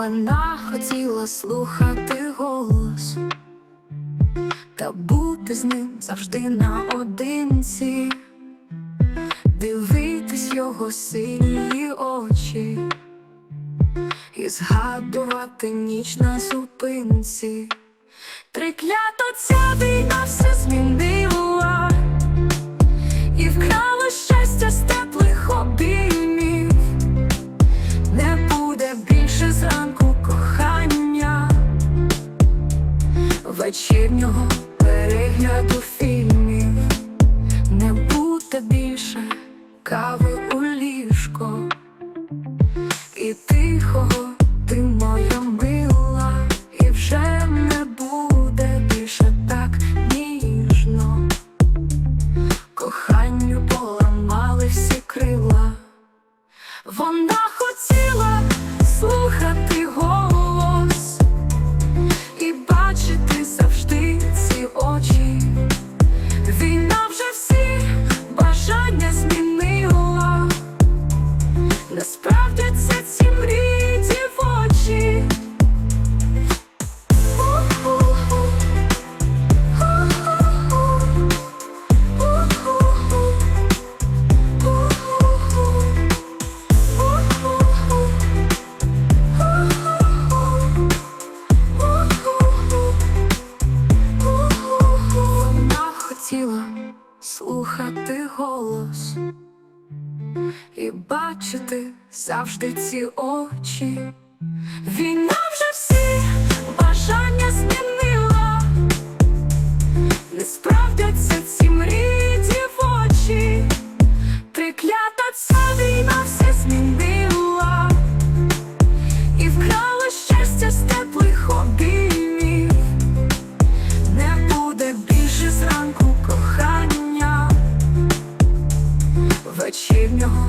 Вона хотіла слухати голос та бути з ним завжди наодинці, дивитись його сині очі і згадувати ніч на зупинці. Триклято ця війна все змінила вечірнього перегляду. тіло, слухати голос і бачити завжди ці очі. Війна очі в нього.